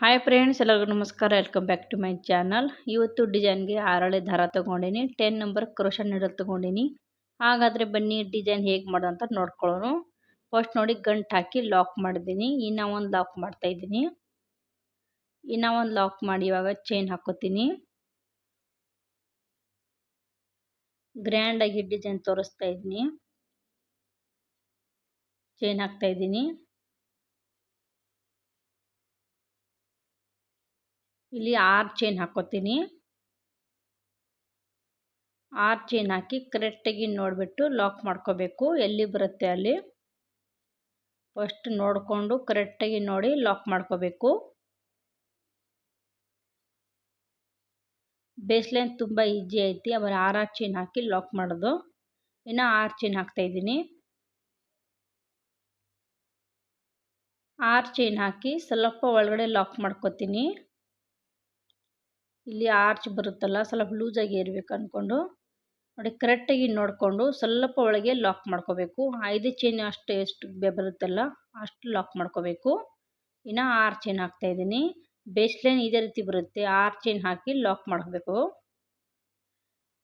Hi friends ಎಲ್ಲರಿಗೂ ನಮಸ್ಕಾರ. Welcome back to my channel ಇವತ್ತು ಡಿಸೈನ್ಗೆ ಆರಳೆ ದಾರ ತೊಗೊಂಡಿನಿ ಟೆನ್ ನಂಬರ್ ಕ್ರೋಷನ್ ನೀಡಲ್ ತೊಗೊಂಡಿನಿ. ಹಾಗಾದರೆ ಬನ್ನಿ ಡಿಸೈನ್ ಹೇಗೆ ಮಾಡೋಂತ ನೋಡ್ಕೊಳ್ಳೋನು ಫಸ್ಟ್ ನೋಡಿ ಗಂಟು ಹಾಕಿ ಲಾಕ್ ಮಾಡಿದ್ದೀನಿ. ಇನ್ನೂ ಒಂದು ಲಾಕ್ ಮಾಡ್ತಾ ಇದ್ದೀನಿ. ಇನ್ನೂ ಒಂದು ಲಾಕ್ ಮಾಡಿ ಇವಾಗ ಚೈನ್ ಹಾಕೋತೀನಿ. ಗ್ರ್ಯಾಂಡಾಗಿ ಡಿಸೈನ್ ತೋರಿಸ್ತಾ ಇದ್ದೀನಿ. ಚೈನ್ ಹಾಕ್ತಾ ಇಲ್ಲಿ ಆರು ಚೈನ್ ಹಾಕ್ಕೋತೀನಿ ಆರು ಚೈನ್ ಹಾಕಿ ಕರೆಕ್ಟಾಗಿ ನೋಡಿಬಿಟ್ಟು ಲಾಕ್ ಮಾಡ್ಕೋಬೇಕು. ಎಲ್ಲಿ ಬರುತ್ತೆ ಅಲ್ಲಿ? ಫಸ್ಟ್ ನೋಡಿಕೊಂಡು ಕರೆಕ್ಟಾಗಿ ನೋಡಿ ಲಾಕ್ ಮಾಡ್ಕೋಬೇಕು. ಬೇಸ್ಲೈನ್ ತುಂಬ ಈಜಿ ಐತಿ. ಆಮೇಲೆ ಆರಾರು ಚೈನ್ ಹಾಕಿ ಲಾಕ್ ಮಾಡೋದು. ಇನ್ನು ಆರು ಚೈನ್ ಹಾಕ್ತಾಯಿದ್ದೀನಿ ಆರು ಚೈನ್ ಹಾಕಿ ಸ್ವಲ್ಪ ಒಳಗಡೆ ಲಾಕ್ ಮಾಡ್ಕೋತೀನಿ. ಇಲ್ಲಿ ಆರ್ಚ್ ಬರುತ್ತಲ್ಲ, ಸ್ವಲ್ಪ ಲೂಸಾಗಿ ಇರಬೇಕು ಅಂದ್ಕೊಂಡು ನೋಡಿ, ಕರೆಕ್ಟಾಗಿ ನೋಡಿಕೊಂಡು ಸ್ವಲ್ಪ ಒಳಗೆ ಲಾಕ್ ಮಾಡ್ಕೋಬೇಕು. ಐದು ಚೈನ್ ಅಷ್ಟು ಎಷ್ಟು ಬರುತ್ತಲ್ಲ, ಅಷ್ಟು ಲಾಕ್ ಮಾಡ್ಕೋಬೇಕು. ಇನ್ನು ಆರು ಚೈನ್ ಹಾಕ್ತಾಯಿದ್ದೀನಿ ಬೇಸ್ ಲೈನ್ ಇದೇ ರೀತಿ ಬರುತ್ತೆ. ಆರು ಚೈನ್ ಹಾಕಿ ಲಾಕ್ ಮಾಡಬೇಕು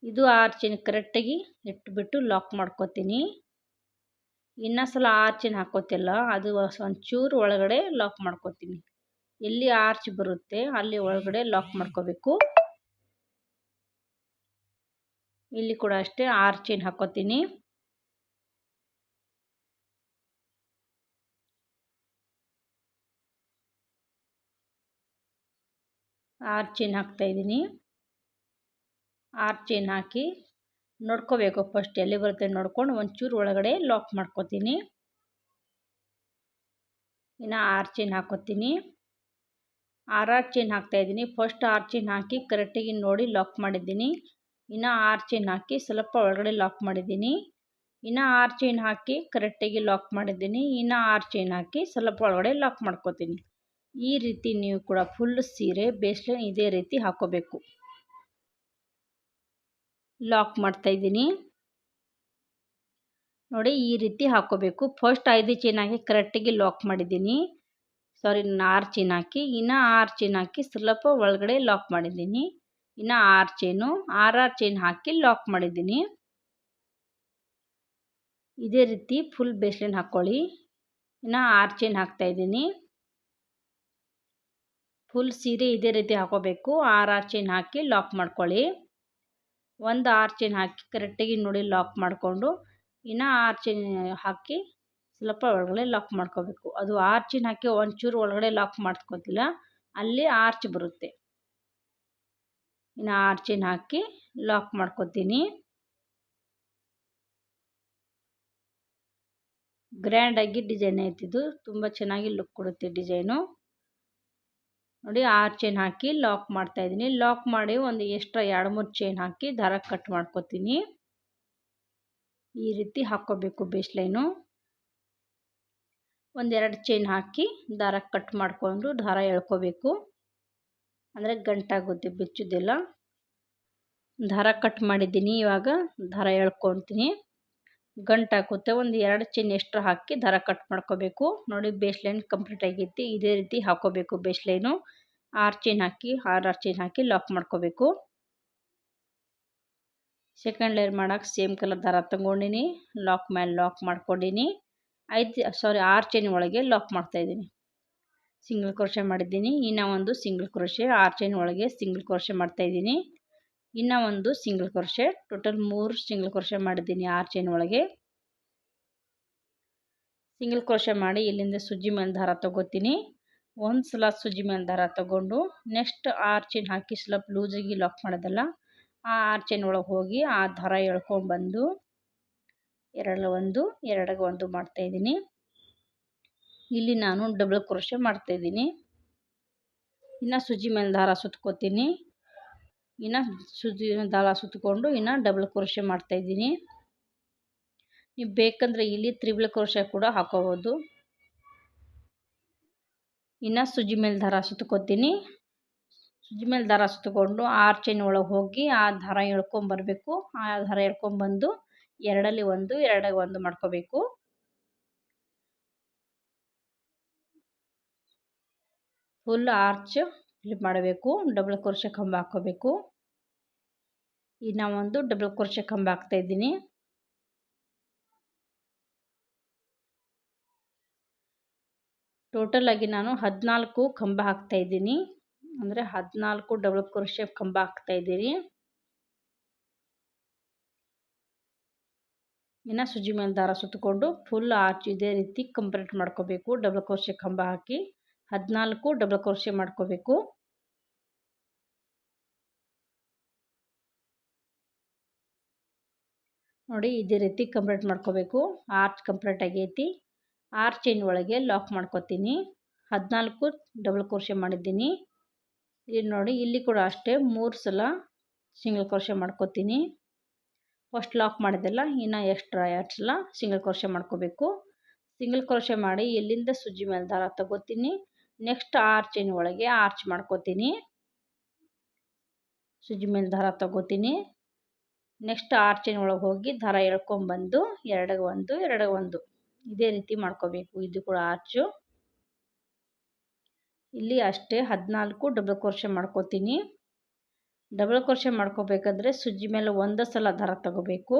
ಇದು ಆರು ಚೈನ್ ಕರೆಕ್ಟಾಗಿ ಇಟ್ಬಿಟ್ಟು ಲಾಕ್ ಮಾಡ್ಕೋತೀನಿ. ಇನ್ನೂ ಸಲ ಆರು ಚೈನ್ ಹಾಕೋತಿಲ್ಲ ಅದು ಒಂಚೂರು ಒಳಗಡೆ ಲಾಕ್ ಮಾಡ್ಕೋತೀನಿ. ಎಲ್ಲಿ ಆರ್ಚ್ ಬರುತ್ತೆ, ಅಲ್ಲಿ ಒಳಗಡೆ ಲಾಕ್ ಮಾಡ್ಕೋಬೇಕು. ಇಲ್ಲಿ ಕೂಡ ಅಷ್ಟೇ ಆರ್ಚ್ ಏನು ಹಾಕೋತೀನಿ. ಆರ್ಚ್ ಏನು ಹಾಕ್ತಾ ಇದ್ದೀನಿ. ಆರ್ಚ್ ಏನು ಹಾಕಿ ನೋಡ್ಕೋಬೇಕು ಫಸ್ಟ್ ಎಲ್ಲಿ ಬರುತ್ತೆ ನೋಡ್ಕೊಂಡು ಒಂಚೂರು ಒಳಗಡೆ ಲಾಕ್ ಮಾಡ್ಕೋತೀನಿ. ಇನ್ನು ಆರ್ಚ್ ಏನು ಹಾಕೋತೀನಿ. ಆರಾರು ಚೈನ್ ಹಾಕ್ತಾಯಿದ್ದೀನಿ ಫಸ್ಟ್ ಆರು ಚೈನ್ ಹಾಕಿ ಕರೆಕ್ಟಾಗಿ ನೋಡಿ ಲಾಕ್ ಮಾಡಿದ್ದೀನಿ. ಇನ್ನು ಆರು ಚೈನ್ ಹಾಕಿ ಸ್ವಲ್ಪ ಒಳಗಡೆ ಲಾಕ್ ಮಾಡಿದ್ದೀನಿ. ಇನ್ನು ಆರು ಚೈನ್ ಹಾಕಿ ಕರೆಕ್ಟಾಗಿ ಲಾಕ್ ಮಾಡಿದ್ದೀನಿ. ಇನ್ನು ಆರು ಚೈನ್ ಹಾಕಿ ಸ್ವಲ್ಪ ಒಳಗಡೆ ಲಾಕ್ ಮಾಡ್ಕೋತೀನಿ. ಈ ರೀತಿ ನೀವು ಕೂಡ ಫುಲ್ ಸೀರೆ ಬೇಸ್ಲೈನ್ ಇದೇ ರೀತಿ ಹಾಕೋಬೇಕು. ಲಾಕ್ ಮಾಡ್ತಾಯಿದ್ದೀನಿ ನೋಡಿ ಈ ರೀತಿ ಹಾಕೋಬೇಕು. ಫಸ್ಟ್ ಐದು ಚೈನ್ ಹಾಕಿ ಕರೆಕ್ಟಾಗಿ ಲಾಕ್ ಮಾಡಿದ್ದೀನಿ. ಸಾರಿ ಆರು ಚೈನ್ ಹಾಕಿ, ಇನ್ನು ಆರು ಚೈನ್ ಹಾಕಿ ಸ್ವಲ್ಪ ಒಳಗಡೆ ಲಾಕ್ ಮಾಡಿದ್ದೀನಿ. ಇನ್ನು ಆರು ಚೈನು ಆರಾರು ಚೈನ್ ಹಾಕಿ ಲಾಕ್ ಮಾಡಿದ್ದೀನಿ. ಇದೇ ರೀತಿ ಫುಲ್ ಬೇಸ್ಲೈನ್ ಹಾಕ್ಕೊಳ್ಳಿ ಇನ್ನು ಆರು ಚೈನ್ ಹಾಕ್ತಾಯಿದ್ದೀನಿ ಫುಲ್ ಸೀರೆ ಇದೇ ರೀತಿ ಹಾಕೋಬೇಕು. ಆರು ಆರು ಚೈನ್ ಹಾಕಿ ಲಾಕ್ ಮಾಡ್ಕೊಳ್ಳಿ. ಒಂದು ಆರು ಚೈನ್ ಹಾಕಿ ಕರೆಕ್ಟಾಗಿ ನೋಡಿ ಲಾಕ್ ಮಾಡಿಕೊಂಡು, ಇನ್ನು ಆರು ಚೈನ್ ಹಾಕಿ ಸ್ವಲ್ಪ ಒಳಗಡೆ ಲಾಕ್ ಮಾಡ್ಕೋಬೇಕು. ಅದು ಆರ್ಚಿನ ಹಾಕಿ ಒಂಚೂರು ಒಳಗಡೆ ಲಾಕ್ ಮಾಡ್ಕೋತಿಲ್ಲ, ಅಲ್ಲಿ ಆರ್ಚ್ ಬರುತ್ತೆ. ಇನ್ನು ಆರ್ಚಿನ ಹಾಕಿ ಲಾಕ್ ಮಾಡ್ಕೋತೀನಿ. ಗ್ರ್ಯಾಂಡಾಗಿ ಡಿಸೈನ್ ಐತಿದ್ದು ತುಂಬ ಚೆನ್ನಾಗಿ ಲುಕ್ ಕೊಡುತ್ತೆ ಡಿಸೈನು ನೋಡಿ ಆರು ಚೈನ್ ಹಾಕಿ ಲಾಕ್ ಮಾಡ್ತಾ ಇದ್ದೀನಿ. ಲಾಕ್ ಮಾಡಿ ಒಂದು ಎಕ್ಸ್ಟ್ರಾ ಎರಡು ಮೂರು ಚೈನ್ ಹಾಕಿ ದಾರ ಕಟ್ ಮಾಡ್ಕೋತೀನಿ. ಈ ರೀತಿ ಹಾಕ್ಕೋಬೇಕು ಬೇಸ್ಲೈನು ಒಂದೆರಡು ಚೈನ್ ಹಾಕಿ ದಾರ ಕಟ್ ಮಾಡಿಕೊಂಡು ದಾರ ಎಳ್ಕೋಬೇಕು. ಅಂದರೆ ಗಂಟಾಗುತ್ತೆ ಬಿಚ್ಚೋದಿಲ್ಲ. ದಾರ ಕಟ್ ಮಾಡಿದ್ದೀನಿ, ಇವಾಗ ದಾರ ಎಳ್ಕೊತೀನಿ ಗಂಟಾಗುತ್ತೆ ಒಂದು ಎರಡು ಚೈನ್ ಎಕ್ಸ್ಟ್ರಾ ಹಾಕಿ ದಾರ ಕಟ್ ಮಾಡ್ಕೋಬೇಕು. ನೋಡಿ ಬೇಸ್ಲೈನ್ ಕಂಪ್ಲೀಟ್ ಆಗೈತಿ. ಇದೇ ರೀತಿ ಹಾಕೋಬೇಕು ಬೇಸ್ಲೈನು ಆರು ಚೈನ್ ಹಾಕಿ, ಆರು ಆರು ಚೈನ್ ಹಾಕಿ ಲಾಕ್ ಮಾಡ್ಕೋಬೇಕು. ಸೆಕೆಂಡ್ ಲೇಯರ್ ಮಾಡೋಕೆ ಸೇಮ್ ಕಲರ್ ದಾರ ತಗೊಂಡಿನಿ. ಲಾಕ್ ಮೇಲೆ ಲಾಕ್ ಮಾಡ್ಕೊಂಡಿನಿ. ಐದು ಸಾರಿ ಆರು ಚೈನ್ ಒಳಗೆ ಲಾಕ್ ಮಾಡ್ತಾಯಿದ್ದೀನಿ ಸಿಂಗಲ್ ಕ್ರೋಶೆ ಮಾಡಿದ್ದೀನಿ. ಇನ್ನು ಒಂದು ಸಿಂಗಲ್ ಕ್ರೋಶೆ ಆರು ಚೈನ್ ಒಳಗೆ ಸಿಂಗಲ್ ಕ್ರೋಶೆ ಮಾಡ್ತಾಯಿದ್ದೀನಿ ಇನ್ನು ಒಂದು ಸಿಂಗಲ್ ಕ್ರೋಶೆ ಟೋಟಲ್ ಮೂರು ಸಿಂಗಲ್ ಕ್ರೋಶೆ ಮಾಡಿದ್ದೀನಿ ಆರು ಚೈನ್ ಒಳಗೆ. ಸಿಂಗಲ್ ಕ್ರೋಶೆ ಮಾಡಿ ಇಲ್ಲಿಂದ ಸುಜ್ಜಿ ಮೇಲೆ ದಾರ ತೊಗೋತೀನಿ. ಒಂದು ಸಲ ಸುಜ್ಜಿ ಮೇಲೆ ದಾರ ತೊಗೊಂಡು ನೆಕ್ಸ್ಟ್ ಆರು ಚೈನ್ ಹಾಕಿ ಸ್ವಲ್ಪ ಲೂಸಾಗಿ ಲಾಕ್ ಮಾಡೋದಲ್ಲ, ಆ ಆರು ಚೈನ್ ಒಳಗೆ ಹೋಗಿ ಆ ದಾರ ಎಳ್ಕೊಂಡು ಬಂದು ಎರಡು ಒಂದು ಎರಡು ಒಂದು ಮಾಡ್ತಾಯಿದ್ದೀನಿ ಇಲ್ಲಿ ನಾನು ಡಬಲ್ ಕ್ರೋಶೆ ಮಾಡ್ತಾಯಿದ್ದೀನಿ ಇನ್ನು ಸುಜಿ ಮೇಲೆ ದಾರ ಸುತ್ಕೋತೀನಿ. ಇನ್ನು ಸುಜಿ ದಾರ ಸುತ್ತಕೊಂಡು ಇನ್ನು ಡಬಲ್ ಕ್ರೋಶೆ ಮಾಡ್ತಾಯಿದ್ದೀನಿ ನೀವು ಬೇಕಂದರೆ ಇಲ್ಲಿ ತ್ರಿಬಲ್ ಕ್ರೋಶೆ ಕೂಡ ಹಾಕೋಬೋದು. ಇನ್ನು ಸುಜಿ ಮೇಲೆ ದಾರ ಸುತ್ಕೋತೀನಿ. ಸುಜಿ ಮೇಲೆ ದಾರ ಸುತ್ತಕೊಂಡು ಆರು ಚೈನ್ ಒಳಗೆ ಹೋಗಿ ಆ ದಾರ ಎಳ್ಕೊಂಬರಬೇಕು. ಆ ದಾರ ಎಳ್ಕೊಂಬಂದು ಎರಡಲ್ಲಿ ಒಂದು ಎರಡಲ್ಲಿ ಒಂದು ಮಾಡ್ಕೋಬೇಕು. ಫುಲ್ ಆರ್ಚ್ ಫ್ಲಿಪ್ ಮಾಡಬೇಕು ಡಬಲ್ ಕುರ್ಚೆ ಕಂಬ ಹಾಕ್ಕೋಬೇಕು. ಈಗ ಒಂದು ಡಬಲ್ ಕುರ್ಚೆ ಕಂಬ ಹಾಕ್ತಾ ಇದ್ದೀನಿ. ಟೋಟಲ್ ಆಗಿ ನಾನು ಹದಿನಾಲ್ಕು ಕಂಬ ಹಾಕ್ತಾ ಇದ್ದೀನಿ. ಅಂದರೆ ಹದಿನಾಲ್ಕು ಡಬಲ್ ಕ್ರೋಶೆ ಕಂಬ ಹಾಕ್ತಾ ಇದ್ದೀನಿ ಇನ್ನು ಸುಜಿ ಮೇಲೆ ದಾರ ಸುತ್ತಕೊಂಡು ಫುಲ್ ಆರ್ಚ್ ಇದೇ ರೀತಿ ಕಂಪ್ಲೀಟ್ ಮಾಡ್ಕೋಬೇಕು. ಡಬಲ್ ಕ್ರೋಶೆ ಕಂಬ ಹಾಕಿ ಹದಿನಾಲ್ಕು ಡಬಲ್ ಕ್ರೋಶೆ ಮಾಡ್ಕೋಬೇಕು. ನೋಡಿ ಇದೇ ರೀತಿ ಕಂಪ್ಲೀಟ್ ಮಾಡ್ಕೋಬೇಕು. ಆರ್ಚ್ ಕಂಪ್ಲೀಟ್ ಆಗೈತಿ. ಆರ್ಚ್ ಚೈನ್ ಒಳಗೆ ಲಾಕ್ ಮಾಡ್ಕೋತೀನಿ. ಹದಿನಾಲ್ಕು ಡಬಲ್ ಕ್ರೋಶೆ ಮಾಡಿದ್ದೀನಿ. ಇಲ್ಲಿ ನೋಡಿ ಇಲ್ಲಿ ಕೂಡ ಅಷ್ಟೇ ಮೂರು ಸಲ ಸಿಂಗಲ್ ಕ್ರೋಶೆ ಮಾಡ್ಕೋತೀನಿ. ಫಸ್ಟ್ ಲಾಕ್ ಮಾಡಿದ್ದೆಲ್ಲ ಇನ್ನು ಎಕ್ಸ್ಟ್ರಾ ಸಲ ಸಿಂಗಲ್ ಕ್ರೋಶೆ ಮಾಡ್ಕೋಬೇಕು. ಸಿಂಗಲ್ ಕ್ರೋಶೆ ಮಾಡಿ ಎಲ್ಲಿಂದ ಸುಜ್ಜಿ ಮೇಲೆ ದಾರ ತಗೋತೀನಿ, ನೆಕ್ಸ್ಟ್ ಆರ್ಚಿನ ಒಳಗೆ ಆರ್ಚ್ ಮಾಡ್ಕೋತೀನಿ. ಸುಜ್ಜಿ ಮೇಲೆ ದಾರ ತಗೋತೀನಿ. ನೆಕ್ಸ್ಟ್ ಆರ್ಚಿನ ಒಳಗೆ ಹೋಗಿ ದಾರ ಎಳ್ಕೊಂಬಂದು ಎರಡು ಒಂದು ಎರಡು ಒಂದು. ಇದೇ ರೀತಿ ಮಾಡ್ಕೋಬೇಕು, ಇದು ಕೂಡ ಆರ್ಚು. ಇಲ್ಲಿ ಅಷ್ಟೇ ಹದಿನಾಲ್ಕು ಡಬಲ್ ಕ್ರೋಶೆ ಮಾಡ್ಕೋತೀನಿ. ಡಬಲ್ ಕ್ರೋಶೆ ಮಾಡ್ಕೋಬೇಕಂದ್ರೆ ಸುಜಿ ಮೇಲೆ ಒಂದು ಸಲ ದಾರ ತಗೋಬೇಕು.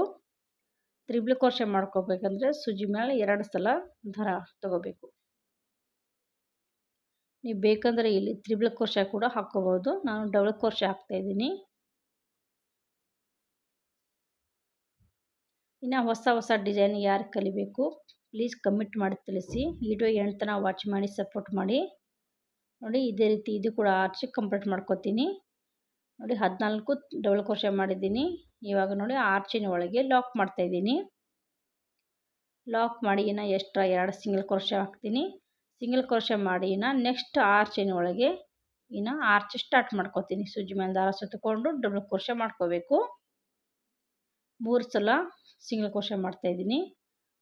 ತ್ರಿಬಲ್ ಕ್ರೋಶೆ ಮಾಡ್ಕೋಬೇಕಂದ್ರೆ ಸುಜಿ ಮೇಲೆ ಎರಡು ಸಲ ದಾರ ತಗೋಬೇಕು. ನೀವು ಬೇಕಂದರೆ ಇಲ್ಲಿ ತ್ರಿಬಲ್ ಕ್ರೋಶೆ ಕೂಡ ಹಾಕ್ಕೋಬೋದು ನಾನು ಡಬಲ್ ಕೋರ್ಷೆ ಹಾಕ್ತಾ ಇದ್ದೀನಿ. ಇನ್ನು ಹೊಸ ಹೊಸ ಡಿಸೈನ್ ಯಾರು ಕಲಿಬೇಕು ಪ್ಲೀಸ್ ಕಮೆಂಟ್ ಮಾಡಿ ತಿಳಿಸಿ. ವಿಡಿಯೋ ಎಂಟು ವಾಚ್ ಮಾಡಿ ಸಪೋರ್ಟ್ ಮಾಡಿ. ನೋಡಿ ಇದೇ ರೀತಿ ಇದು ಕೂಡ ಆರ್ಚ್ ಕಂಪ್ಲೀಟ್ ಮಾಡ್ಕೋತೀನಿ. ನೋಡಿ ಹದಿನಾಲ್ಕು ಡಬಲ್ ಕ್ರೋಶೆ ಮಾಡಿದ್ದೀನಿ. ಇವಾಗ ನೋಡಿ ಆರ್ಚಿನ ಒಳಗೆ ಲಾಕ್ ಮಾಡ್ತಾಯಿದ್ದೀನಿ ಲಾಕ್ ಮಾಡಿ ಇನ್ನು ಎಕ್ಸ್ಟ್ರಾ ಎರಡು ಸಿಂಗಲ್ ಕ್ರೋಶೆ ಹಾಕ್ತೀನಿ. ಸಿಂಗಲ್ ಕ್ರೋಶೆ ಮಾಡಿ ಇನ್ನು ನೆಕ್ಸ್ಟ್ ಆರ್ಚಿನ ಒಳಗೆ ಇನ್ನು ಆರ್ಚ್ ಸ್ಟಾರ್ಟ್ ಮಾಡ್ಕೋತೀನಿ. ಸುಜ್ಜಿ ಮೇಲೆ ದಾರ ಸುತ್ತಕೊಂಡು ಡಬಲ್ ಕ್ರೋಶೆ ಮಾಡ್ಕೋಬೇಕು. ಮೂರು ಸಲ ಸಿಂಗಲ್ ಕ್ರೋಶೆ ಮಾಡ್ತಾಯಿದ್ದೀನಿ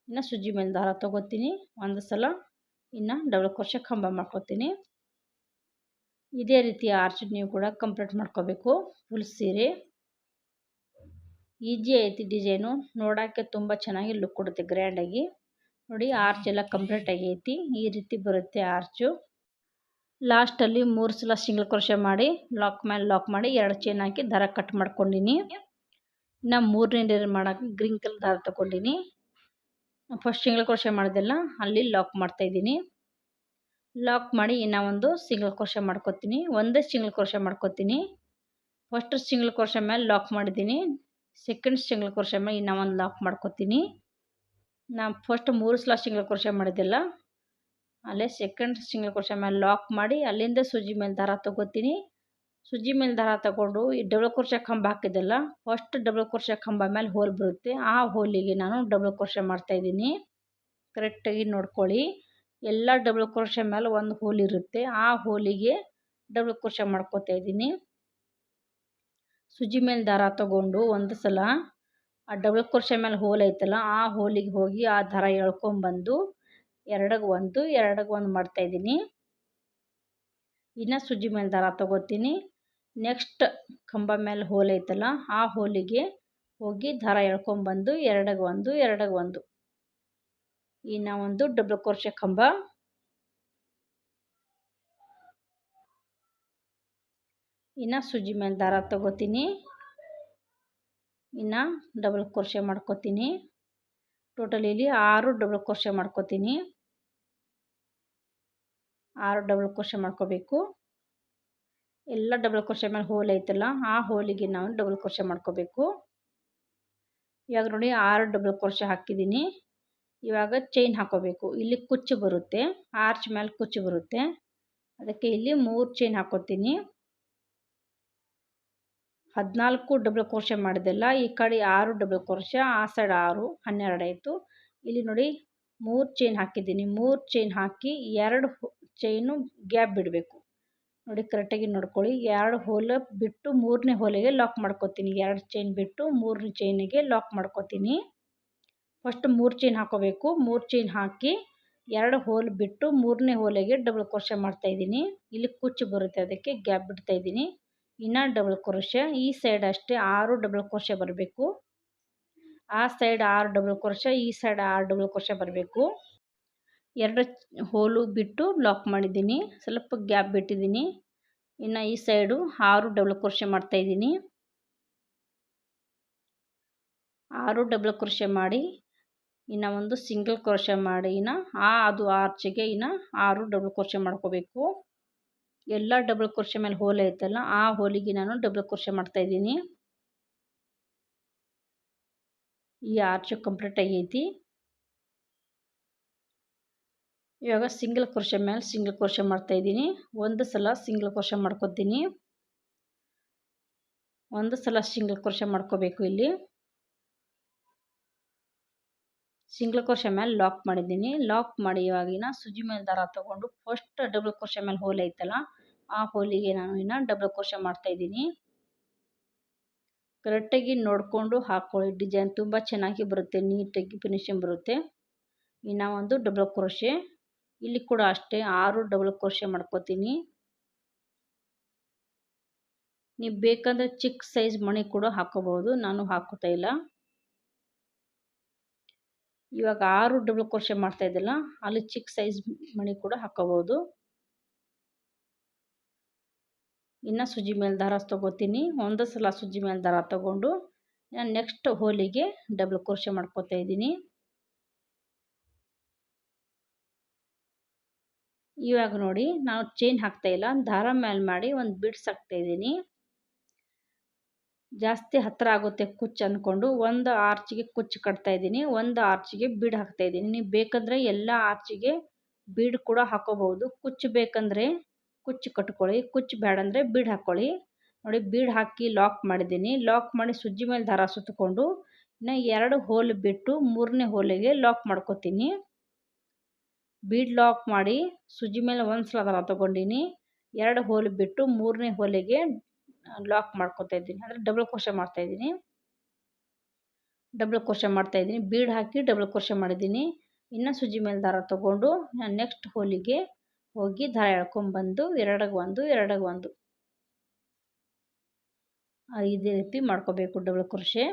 ಇನ್ನು ಸುಜ್ಜಿ ಮೇಲೆ ದಾರ ತೊಗೋತೀನಿ. ಒಂದು ಸಲ ಇನ್ನು ಡಬಲ್ ಕ್ರೋಶೆ ಕಂಬ ಮಾಡ್ಕೋತೀನಿ. ಇದೇ ರೀತಿ ಆರ್ಚ್ ನೀವು ಕೂಡ ಕಂಪ್ಲೀಟ್ ಮಾಡ್ಕೋಬೇಕು. ಫುಲ್ ಸೀರೆ. ಈಜಿ ಐತಿ ಡಿಸೈನು ನೋಡೋಕ್ಕೆ ತುಂಬ ಚೆನ್ನಾಗಿ ಲುಕ್ ಕೊಡುತ್ತೆ ಗ್ರ್ಯಾಂಡಾಗಿ ನೋಡಿ ಆರ್ಚ್ ಎಲ್ಲ ಕಂಪ್ಲೀಟ್ ಆಗೈತಿ ಈ ರೀತಿ ಬರುತ್ತೆ ಆರ್ಚು ಲಾಸ್ಟಲ್ಲಿ ಮೂರು ಸಲ ಸಿಂಗಲ್ ಕ್ರೋಶೆ ಮಾಡಿ ಲಾಕ್ ಮೇಲೆ ಲಾಕ್ ಮಾಡಿ, ಎರಡು ಚೈನ್ ಹಾಕಿ ದಾರ ಕಟ್ ಮಾಡ್ಕೊಂಡಿನಿ. ಇನ್ನು ಮೂರನೇ ಡೇರ್ ಮಾಡೋಕೆ ಗ್ರೀನ್ ಕಲರ್ ದಾರ ತೊಗೊಂಡಿನಿ. ಫಸ್ಟ್ ಸಿಂಗಲ್ ಕ್ರೋಶೆ ಮಾಡಿದೆಲ್ಲ ಅಲ್ಲಿ ಲಾಕ್ ಮಾಡ್ತಾಯಿದ್ದೀನಿ ಲಾಕ್ ಮಾಡಿ ಇನ್ನೂ ಒಂದು ಸಿಂಗಲ್ ಕ್ರೋಶೆ ಮಾಡ್ಕೊತೀನಿ. ಒಂದೇ ಸಿಂಗಲ್ ಕ್ರೋಶೆ ಮಾಡ್ಕೊತೀನಿ. ಫಸ್ಟ್ ಸಿಂಗಲ್ ಕ್ರೋಶೆ ಮೇಲೆ ಲಾಕ್ ಮಾಡಿದ್ದೀನಿ. ಸೆಕೆಂಡ್ ಸಿಂಗಲ್ ಕ್ರೋಶೆ ಮೇಲೆ ಇನ್ನೂ ಒಂದು ಲಾಕ್ ಮಾಡ್ಕೊತೀನಿ. ನಾನು ಫಸ್ಟ್ ಮೂರು ಸಲ ಸಿಂಗಲ್ ಕ್ರೋಶೆ ಮಾಡಿದ್ದಿಲ್ಲ. ಅಲ್ಲೇ ಸೆಕೆಂಡ್ ಸಿಂಗಲ್ ಕ್ರೋಶೆ ಮೇಲೆ ಲಾಕ್ ಮಾಡಿ ಅಲ್ಲಿಂದ ಸೂಜಿ ಮೇಲೆ ದಾರ ತೊಗೋತೀನಿ. ಸುಜಿ ಮೇಲೆ ದಾರ ತಗೊಂಡು ಈ ಡಬಲ್ ಕ್ರೋಶೆ ಕಂಬ ಹಾಕಿದ್ದಲ್ಲ ಫಸ್ಟ್ ಡಬಲ್ ಕ್ರೋಶೆ ಕಂಬ ಮೇಲೆ ಹೋಲ್ ಬರುತ್ತೆ ಆ ಹೋಲಿಗೆ ನಾನು ಡಬಲ್ ಕ್ರೋಶೆ ಮಾಡ್ತಾಯಿದ್ದೀನಿ ಕರೆಕ್ಟಾಗಿ ನೋಡ್ಕೊಳ್ಳಿ. ಎಲ್ಲ ಡಬಲ್ ಕ್ರೋಶ ಮೇಲೆ ಒಂದು ಹೋಲ್ ಇರುತ್ತೆ. ಆ ಹೋಲಿಗೆ ಡಬಲ್ ಕ್ರೋಶ ಮಾಡ್ಕೋತಾ ಇದ್ದೀನಿ. ಸುಜಿ ಮೇಲೆ ದಾರ ತಗೊಂಡು ಒಂದು ಸಲ ಆ ಡಬಲ್ ಕ್ರೋಶ ಮೇಲೆ ಹೋಲ್ ಐತಲ್ಲ, ಆ ಹೋಲಿಗೆ ಹೋಗಿ ಆ ದಾರ ಎಳ್ಕೊಂಬಂದು ಎರಡಗೆ ಒಂದು ಎರಡಗೆ ಒಂದು ಮಾಡ್ತಾಯಿದ್ದೀನಿ ಇನ್ನು ಸುಜಿ ಮೇಲೆ ದಾರ ತಗೋತೀನಿ. ನೆಕ್ಸ್ಟ್ ಕಂಬ ಮೇಲೆ ಹೋಲ್ ಐತಲ್ಲ, ಆ ಹೋಲಿಗೆ ಹೋಗಿ ದಾರ ಎಳ್ಕೊಂಬಂದು ಎರಡಗೆ ಒಂದು ಎರಡಗೆ ಒಂದು. ಇನ್ನು ಒಂದು ಡಬಲ್ ಕ್ರೋಶೆ ಕಂಬ. ಇನ್ನು ಸುಜಿ ಮೇಲೆ ದಾರ ತಗೋತೀನಿ. ಇನ್ನು ಡಬಲ್ ಕ್ರೋಶೆ ಮಾಡ್ಕೋತೀನಿ. ಟೋಟಲ್ ಇಲ್ಲಿ ಆರು ಡಬಲ್ ಕ್ರೋಶೆ ಮಾಡ್ಕೋತೀನಿ. ಆರು ಡಬಲ್ ಕ್ರೋಶೆ ಮಾಡ್ಕೋಬೇಕು. ಎಲ್ಲ ಡಬಲ್ ಕ್ರೋಶೆ ಮೇಲೆ ಹೋಲ್ ಐತಲ್ಲ, ಆ ಹೋಲಿಗೆ ನಾವು ಡಬಲ್ ಕ್ರೋಶೆ ಮಾಡ್ಕೋಬೇಕು. ಇವಾಗ ನೋಡಿ ಆರು ಡಬಲ್ ಕ್ರೋಶೆ ಹಾಕಿದ್ದೀನಿ. ಇವಾಗ ಚೈನ್ ಹಾಕೋಬೇಕು. ಇಲ್ಲಿ ಕುಚ್ಚು ಬರುತ್ತೆ ಆರ್ಚ್ ಮೇಲೆ ಕುಚ್ಚು ಬರುತ್ತೆ. ಅದಕ್ಕೆ ಇಲ್ಲಿ ಮೂರು ಚೈನ್ ಹಾಕೋತೀನಿ. ಹದಿನಾಲ್ಕು ಡಬಲ್ ಕೋರ್ಷ ಮಾಡಿದೆಲ್ಲ, ಈ ಕಡೆ ಆರು ಡಬಲ್ ಕೋರ್ಷ ಆ ಸೈಡ್ ಆರು, ಹನ್ನೆರಡು ಆಯಿತು. ಇಲ್ಲಿ ನೋಡಿ ಮೂರು ಚೈನ್ ಹಾಕಿದ್ದೀನಿ. ಮೂರು ಚೈನ್ ಹಾಕಿ ಎರಡು ಚೈನು ಗ್ಯಾಪ್ ಬಿಡಬೇಕು. ನೋಡಿ ಕರೆಕ್ಟಾಗಿ ನೋಡ್ಕೊಳ್ಳಿ. ಎರಡು ಹೋಲ ಬಿಟ್ಟು ಮೂರನೇ ಹೋಲಿಗೆ ಲಾಕ್ ಮಾಡ್ಕೊತೀನಿ. ಎರಡು ಚೈನ್ ಬಿಟ್ಟು ಮೂರನೇ ಚೈನಿಗೆ ಲಾಕ್ ಮಾಡ್ಕೊತೀನಿ. ಫಸ್ಟ್ ಮೂರು ಚೈನ್ ಹಾಕೋಬೇಕು. ಮೂರು ಚೈನ್ ಹಾಕಿ ಎರಡು ಹೋಲ್ ಬಿಟ್ಟು ಮೂರನೇ ಹೋಲಿಗೆ ಡಬಲ್ ಕ್ರೋಶೆ ಮಾಡ್ತಾಯಿದ್ದೀನಿ ಇಲ್ಲಿ ಕುಚ್ಚು ಬರುತ್ತೆ, ಅದಕ್ಕೆ ಗ್ಯಾಪ್ ಬಿಡ್ತಾಯಿದ್ದೀನಿ ಇನ್ನು ಡಬಲ್ ಕ್ರೋಶೆ ಈ ಸೈಡ್ ಅಷ್ಟೇ ಆರು ಡಬಲ್ ಕ್ರೋಶೆ ಬರಬೇಕು. ಆ ಸೈಡ್ ಆರು ಡಬಲ್ ಕ್ರೋಶೆ ಈ ಸೈಡ್ ಆರು ಡಬಲ್ ಕ್ರೋಶೆ ಬರಬೇಕು. ಎರಡು ಹೋಲು ಬಿಟ್ಟು ಲಾಕ್ ಮಾಡಿದ್ದೀನಿ. ಸ್ವಲ್ಪ ಗ್ಯಾಪ್ ಬಿಟ್ಟಿದ್ದೀನಿ. ಇನ್ನು ಈ ಸೈಡು ಆರು ಡಬಲ್ ಕ್ರೋಶೆ ಮಾಡ್ತಾಯಿದ್ದೀನಿ ಆರು ಡಬಲ್ ಕ್ರೋಶೆ ಮಾಡಿ ಇನ್ನು ಒಂದು ಸಿಂಗಲ್ ಕ್ರೋಶೆ ಮಾಡಿ, ಇನ್ನು ಆ ಅದು ಆರ್ಚಿಗೆ ಇನ್ನು ಆರು ಡಬಲ್ ಕ್ರೋಶೆ ಮಾಡ್ಕೋಬೇಕು. ಎಲ್ಲ ಡಬಲ್ ಕ್ರೋಶೆ ಮೇಲೆ ಹೋಲ್ ಐತಲ್ಲ, ಆ ಹೋಲಿಗೆ ನಾನು ಡಬಲ್ ಮಾಡ್ತಾ ಇದ್ದೀನಿ. ಈ ಆರ್ಚು ಕಂಪ್ಲೀಟ್ ಆಗೈತಿ. ಇವಾಗ ಸಿಂಗಲ್ ಕ್ರೋಶೆ ಮೇಲೆ ಸಿಂಗಲ್ ಕ್ರೋಶೆ ಮಾಡ್ತಾಯಿದ್ದೀನಿ ಒಂದು ಸಲ ಸಿಂಗಲ್ ಕ್ರೋಶೆ ಮಾಡ್ಕೊತೀನಿ. ಒಂದು ಸಲ ಸಿಂಗಲ್ ಕ್ರೋಶೆ ಮಾಡ್ಕೋಬೇಕು ಇಲ್ಲಿ. ಸಿಂಗಲ್ ಕ್ರೋಶೆ ಮೇಲೆ ಲಾಕ್ ಮಾಡಿದ್ದೀನಿ. ಲಾಕ್ ಮಾಡಿ ಇವಾಗಿನ ಸುಜಿ ಮೇಲೆ ದಾರ ತೊಗೊಂಡು ಫಸ್ಟ್ ಡಬಲ್ ಕ್ರೋಶೆ ಮೇಲೆ ಹೋಲ್ ಐತಲ್ಲ, ಆ ಹೋಲಿಗೆ ನಾನು ಇನ್ನು ಡಬಲ್ ಮಾಡ್ತಾ ಮಾಡ್ತಾಯಿದ್ದೀನಿ ಕರೆಕ್ಟಾಗಿ ನೋಡಿಕೊಂಡು ಹಾಕ್ಕೊಳ್ಳಿ ಡಿಸೈನ್ ತುಂಬ ಚೆನ್ನಾಗಿ ಬರುತ್ತೆ ನೀಟಾಗಿ ಫಿನಿಶಿಂಗ್ ಬರುತ್ತೆ. ಇನ್ನು ಒಂದು ಡಬಲ್ ಕ್ರೋಶೆ ಇಲ್ಲಿ ಕೂಡ ಅಷ್ಟೇ ಆರು ಡಬಲ್ ಕ್ರೋಶೆ ಮಾಡ್ಕೋತೀನಿ. ನೀವು ಬೇಕಂದರೆ ಚಿಕ್ಕ ಸೈಜ್ ಮಣಿ ಕೂಡ ಹಾಕೋಬಹುದು. ನಾನು ಹಾಕೋತಾ ಇಲ್ಲ. ಇವಾಗ ಆರು ಡಬಲ್ ಕ್ರೋಶೆ ಮಾಡ್ತಾ ಇದ್ದಲ್ಲ, ಅಲ್ಲಿ ಚಿಕ್ಕ ಸೈಜ್ ಮಣಿ ಕೂಡ ಹಾಕೋಬಹುದು. ಇನ್ನು ಸುಜಿ ಮೇಲೆ ದಾರ ತೊಗೋತೀನಿ. ಒಂದು ಸಲ ಸುಜಿ ಮೇಲೆ ದಾರ ತೊಗೊಂಡು ನಾನು ನೆಕ್ಸ್ಟ್ ಹೋಲಿಗೆ ಡಬಲ್ ಕ್ರೋಶೆ ಮಾಡ್ಕೋತಾ ಇದ್ದೀನಿ. ಇವಾಗ ನೋಡಿ, ನಾವು ಚೈನ್ ಹಾಕ್ತಾ ಇಲ್ಲ, ದಾರ ಮೇಲೆ ಮಾಡಿ ಒಂದು ಬಿಡ್ಸ್ ಹಾಕ್ತಾ ಇದ್ದೀನಿ. ಜಾಸ್ತಿ ಹತ್ತಿರ ಆಗುತ್ತೆ ಕುಚ್ಚು ಅಂದ್ಕೊಂಡು ಒಂದು ಆರ್ಚಿಗೆ ಕುಚ್ಚು ಕಟ್ತಾ ಇದ್ದೀನಿ, ಒಂದು ಆರ್ಚಿಗೆ ಬೀಡ್ ಹಾಕ್ತಾ ಇದ್ದೀನಿ. ನೀವು ಬೇಕಂದರೆ ಎಲ್ಲ ಆರ್ಚಿಗೆ ಬೀಡ್ ಕೂಡ ಹಾಕೋಬಹುದು. ಕುಚ್ಚು ಬೇಕಂದರೆ ಕುಚ್ಚು ಕಟ್ಕೊಳ್ಳಿ, ಕುಚ್ಚು ಬೇಡಂದರೆ ಬೀಡ್ ಹಾಕ್ಕೊಳ್ಳಿ ನೋಡಿ, ಬೀಡ್ ಹಾಕಿ ಲಾಕ್ ಮಾಡಿದ್ದೀನಿ. ಲಾಕ್ ಮಾಡಿ ಸುಜ್ಜಿ ಮೇಲೆ ದಾರ ಸುತ್ತಕೊಂಡು ಇನ್ನು ಎರಡು ಹೋಲ್ ಬಿಟ್ಟು ಮೂರನೇ ಹೋಲಿಗೆ ಲಾಕ್ ಮಾಡ್ಕೊತೀನಿ. ಬೀಡ್ ಲಾಕ್ ಮಾಡಿ ಸುಜ್ಜಿ ಮೇಲೆ ಒಂದು ಸಲ ದಾರ ತೊಗೊಂಡಿನಿ. ಎರಡು ಹೋಲ್ ಬಿಟ್ಟು ಮೂರನೇ ಹೋಲಿಗೆ ಲಾಕ್ ಮಾಡ್ಕೊತಾ ಇದ್ದೀನಿ. ಅಂದರೆ ಡಬಲ್ ಕ್ವಶನ್ ಮಾಡ್ತಾ ಇದ್ದೀನಿ. ಡಬಲ್ ಕ್ವಶನ್ ಮಾಡ್ತಾ ಇದ್ದೀನಿ. ಬೀಡ್ ಹಾಕಿ ಡಬಲ್ ಕ್ರೋಶೆ ಮಾಡಿದ್ದೀನಿ. ಇನ್ನು ಸುಜಿ ಮೇಲೆ ದಾರ ತೊಗೊಂಡು ನಾನು ನೆಕ್ಸ್ಟ್ ಹೋಲಿಗೆ ಹೋಗಿ ದಾರ ಎಳ್ಕೊಂಬಂದು ಎರಡಾಗ ಒಂದು ಎರಡಾಗ ಒಂದು. ಇದೇ ರೀತಿ ಮಾಡ್ಕೋಬೇಕು ಡಬಲ್ ಕ್ರೋಶೆ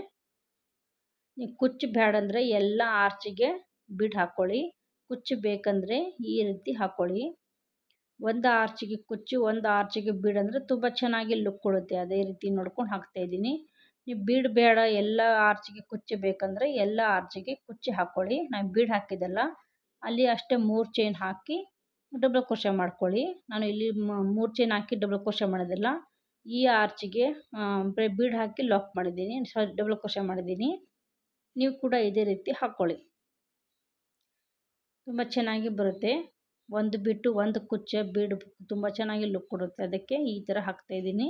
ನೀವು ಕುಚ್ಚು ಬ್ಯಾಡ ಅಂದರೆ ಎಲ್ಲ ಆರ್ಚಿಗೆ ಬೀಡ್ ಹಾಕ್ಕೊಳ್ಳಿ ಕುಚ್ಚು ಬೇಕಂದರೆ ಈ ರೀತಿ ಹಾಕ್ಕೊಳ್ಳಿ ಒಂದು ಆರ್ಚಿಗೆ ಕುಚ್ಚು ಒಂದು ಆರ್ಚಿಗೆ ಬೀಡ್ ಅಂದರೆ ತುಂಬ ಚೆನ್ನಾಗಿ ಲುಕ್ ಕೊಡುತ್ತೆ. ಅದೇ ರೀತಿ ನೋಡ್ಕೊಂಡು ಹಾಕ್ತಾಯಿದ್ದೀನಿ ನೀವು ಬೀಡ್ ಬೇಡ, ಎಲ್ಲ ಆರ್ಚಿಗೆ ಕುಚ್ಚು ಬೇಕಂದರೆ ಎಲ್ಲ ಆರ್ಚಿಗೆ ಕುಚ್ಚು ಹಾಕ್ಕೊಳ್ಳಿ ನಾನು ಬೀಡ್ ಹಾಕಿದ್ದಲ್ಲ, ಅಲ್ಲಿ ಅಷ್ಟೇ ಮೂರು ಚೈನ್ ಹಾಕಿ ಡಬಲ್ ಕ್ರೋಶೆ ಮಾಡ್ಕೊಳ್ಳಿ. ನಾನು ಇಲ್ಲಿ ಮೂರು ಚೈನ್ ಹಾಕಿ ಡಬಲ್ ಕ್ರೋಶೆ ಮಾಡೋದಿಲ್ಲ. ಈ ಆರ್ಚಿಗೆ ಬೀಡ್ ಹಾಕಿ ಲಾಕ್ ಮಾಡಿದ್ದೀನಿ. ಸಾರಿ ಡಬಲ್ ಕ್ರೋಶೆ ಮಾಡಿದ್ದೀನಿ. ನೀವು ಕೂಡ ಇದೇ ರೀತಿ ಹಾಕ್ಕೊಳ್ಳಿ ತುಂಬ ಚೆನ್ನಾಗಿ ಬರುತ್ತೆ. ಒಂದು ಬಿಟ್ಟು ಒಂದು ಕುಚ್ಚ ಬೀಡ್ ತುಂಬ ಚೆನ್ನಾಗಿ ಲುಕ್ ಕೊಡುತ್ತೆ. ಅದಕ್ಕೆ ಈ ಥರ ಹಾಕ್ತಾಯಿದ್ದೀನಿ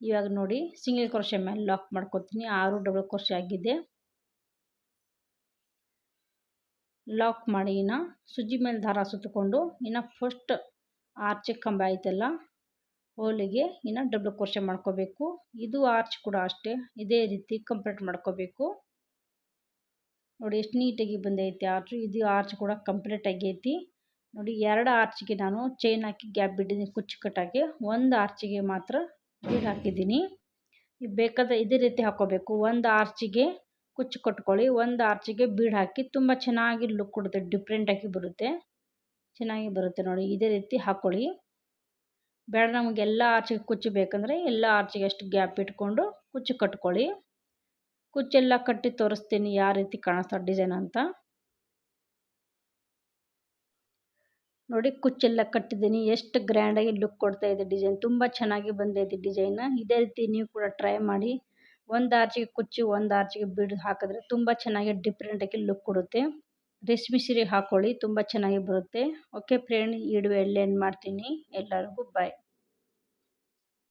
ಇವಾಗ ನೋಡಿ, ಸಿಂಗಲ್ ಕ್ರೋಶೆ ಮೇಲೆ ಲಾಕ್ ಮಾಡ್ಕೊತೀನಿ. ಆರು ಡಬಲ್ ಕ್ರೋಶೆ ಆಗಿದೆ. ಲಾಕ್ ಮಾಡಿ ಇನ್ನು ಸುಜಿ ಮೇಲೆ ದಾರ ಸುತ್ತಕೊಂಡು ಇನ್ನು ಫಸ್ಟ್ ಆರ್ಚ್ ಕಂಬ ಐತಲ್ಲ, ಹೋಲಿಗೆ ಇನ್ನು ಡಬಲ್ ಕ್ರೋಶೆ ಮಾಡ್ಕೋಬೇಕು. ಇದು ಆರ್ಚ್ ಕೂಡ ಅಷ್ಟೇ. ಇದೇ ರೀತಿ ಕಂಪ್ಲೀಟ್ ಮಾಡ್ಕೋಬೇಕು. ನೋಡಿ ಎಷ್ಟು ನೀಟಾಗಿ ಬಂದೈತಿ ಆರ್ಚು. ಇದು ಆರ್ಚ್ ಕೂಡ ಕಂಪ್ಲೀಟ್ ಆಗೈತಿ. ನೋಡಿ ಎರಡು ಆರ್ಚಿಗೆ ನಾನು ಚೈನ್ ಹಾಕಿ ಗ್ಯಾಪ್ ಬಿಟ್ಟಿದ್ದೀನಿ ಕುಚ್ಚು ಕಟ್ಟಾಗಿ ಒಂದು ಆರ್ಚಿಗೆ ಮಾತ್ರ ಬೀಡ್ ಹಾಕಿದ್ದೀನಿ. ನೀವು ಬೇಕಾದರೆ ಇದೇ ರೀತಿ ಹಾಕೋಬೇಕು. ಒಂದು ಆರ್ಚಿಗೆ ಕುಚ್ಚು ಕಟ್ಕೊಳ್ಳಿ, ಒಂದು ಆರ್ಚಿಗೆ ಬೀಡ್ ಹಾಕಿ ತುಂಬ ಚೆನ್ನಾಗಿ ಲುಕ್ ಕೊಡುತ್ತೆ ಡಿಫ್ರೆಂಟಾಗಿ ಬರುತ್ತೆ. ಚೆನ್ನಾಗಿ ಬರುತ್ತೆ ನೋಡಿ, ಇದೇ ರೀತಿ ಹಾಕ್ಕೊಳ್ಳಿ ಬೇಡ ನಮಗೆ ಎಲ್ಲ ಆರ್ಚಿಗೆ ಕುಚ್ಚು ಬೇಕಂದರೆ ಎಲ್ಲ ಆರ್ಚಿಗೆ ಅಷ್ಟು ಗ್ಯಾಪ್ ಇಟ್ಕೊಂಡು ಕುಚ್ಚು ಕಟ್ಕೊಳ್ಳಿ. ಕುಚ್ಚೆಲ್ಲ ಕಟ್ಟಿ ತೋರಿಸ್ತೀನಿ ಯಾವ ರೀತಿ ಕಾಣಿಸ್ತಾ ಡಿಸೈನ್ ಅಂತ. ನೋಡಿ ಕುಚ್ಚೆಲ್ಲ ಕಟ್ಟಿದ್ದೀನಿ. ಎಷ್ಟು ಗ್ರ್ಯಾಂಡಾಗಿ ಲುಕ್ ಕೊಡ್ತಾ ಇದೆ ಡಿಸೈನ್ ತುಂಬ ಚೆನ್ನಾಗಿ ಬಂದೈತೆ ಡಿಸೈನ್ ಇದೇ ರೀತಿ ನೀವು ಕೂಡ ಟ್ರೈ ಮಾಡಿ. ಒಂದು ಆರ್ಚಿಗೆ ಕುಚ್ಚಿ, ಒಂದು ಆರ್ಚಿಗೆ ಬಿಡು ಹಾಕಿದ್ರೆ ತುಂಬ ಚೆನ್ನಾಗಿ ಡಿಫ್ರೆಂಟಾಗಿ ಲುಕ್ ಕೊಡುತ್ತೆ. ರೇಷ್ಮೆ ಸೀರೆ ಹಾಕ್ಕೊಳ್ಳಿ ತುಂಬ ಚೆನ್ನಾಗಿ ಬರುತ್ತೆ. ಓಕೆ ಫ್ರೆಂಡ್ ಈ ವಿಡಿಯೋ ಮಾಡ್ತೀನಿ. ಎಲ್ಲರಿಗೂ ಬಾಯ್